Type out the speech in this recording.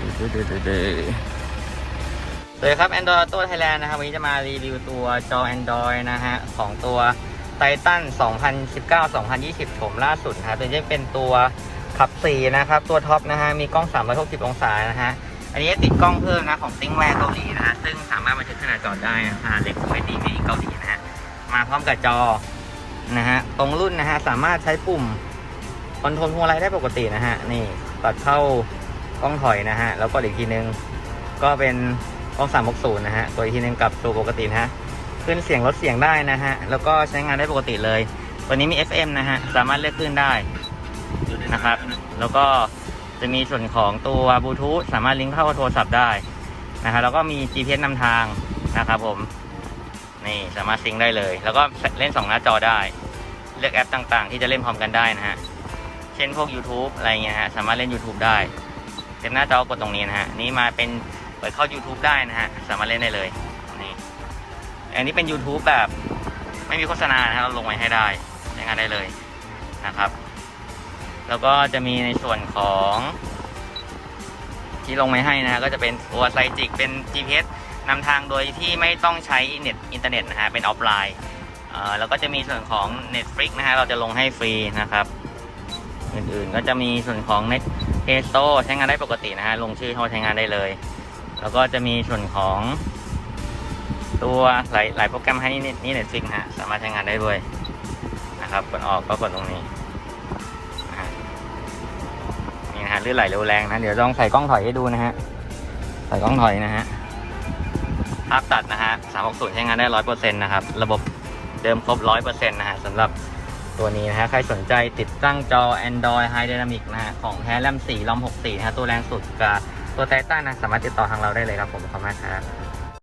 สวัสดีครับ Android Auto Thailand นะครับ วันนี้จะมารีวิวตัวจอ Android นะฮะของตัว Titan 2019-2020 โฉมล่าสุดนะครับตัวนี้จะเป็นตัวขับ4นะครับ ตัวท็อปนะฮะ มีกล้อง 360 องศานะฮะ อันนี้ติดกล้องเพิ่มนะ ของติ้งแวร์เกาหลีนะฮะ ซึ่งสามารถบันทึกขนาดจอได้นะฮะ เล็กไม่ดีไม่ดีเกาหลีนะฮะ มาพร้อมกับจอนะฮะ ตรงรุ่นนะฮะ สามารถใช้ปุ่มคอนโทรลพวงมาลัยได้ปกตินะฮะ นี่ตัดเข้า กล้องถอยนะฮะ แล้วก็อีกทีนึงก็เป็นกล้อง 360 นะฮะ ตัวอีกทีนึงกับตัวปกตินะฮะ ขึ้นเสียงลดเสียงได้นะฮะ แล้วก็ใช้งานได้ปกติเลย ตัวนี้มี FM นะฮะ สามารถเลือกขึ้นได้นะครับ แล้วก็จะมีส่วนของตัวบลูทูธสามารถลิงก์เข้ากับโทรศัพท์ได้นะฮะแล้วก็มี GPS นำทางนะครับผม นี่สามารถซิงค์ได้เลย แล้วก็เล่น 2 หน้าจอได้ เลือกแอปต่างๆ ที่จะเล่นพร้อมกันได้นะฮะ เช่นพวก YouTube อะไรเงี้ยฮะ สามารถเล่น YouTube ได้ เต็มหน้าจอกดตรงนี้นะฮะนี่มาเป็นเปิดเข้า YouTube ได้นะฮะสามารถเล่นได้เลยนี่อันนี้เป็น YouTube แบบไม่มีโฆษณานะครับเราลงไว้ให้ได้ใช้งานได้เลยนะครับ แล้วก็จะมีในส่วนของที่ลงไว้ให้นะฮะก็จะเป็นตัวไซจิกเป็น GPS นำทางโดยที่ไม่ต้องใช้เน็ตอินเทอร์เน็ตนะฮะเป็นออฟไลน์แล้วก็จะมีส่วนของ Netflix นะฮะเราจะลงให้ฟรีนะครับ อื่นๆก็จะมีส่วนของ Net Play Store ใช้งานได้ปกตินะฮะลงชื่อเข้าใช้งานได้เลย แล้วก็จะมีส่วนของตัวหลายหลายโปรแกรมให้นี่นี่เน็ตฟิกนะฮะสามารถใช้งานได้ด้วยนะครับกดออกก็กดตรงนี้นี่นะฮะลื่นไหลเร็วแรงนะ เดี๋ยวลองใส่กล้องถอยให้ดูนะฮะใส่กล้องถอยนะฮะภาพตัดนะฮะ360ใช้งานได้ร้อยเปอร์เซ็นต์นะครับ ระบบเดิมครบร้อยเปอร์เซ็นต์นะฮะสำหรับ ตัวนี้นะฮะ ใครสนใจติดตั้งจอ Android High Dynamic นะฮะ ของแท้แรม4ลอม64นะฮะ ตัวแรงสุดกับตัวไททันนะ สามารถติดต่อทางเราได้เลยครับผม ขอบคุณมากครับ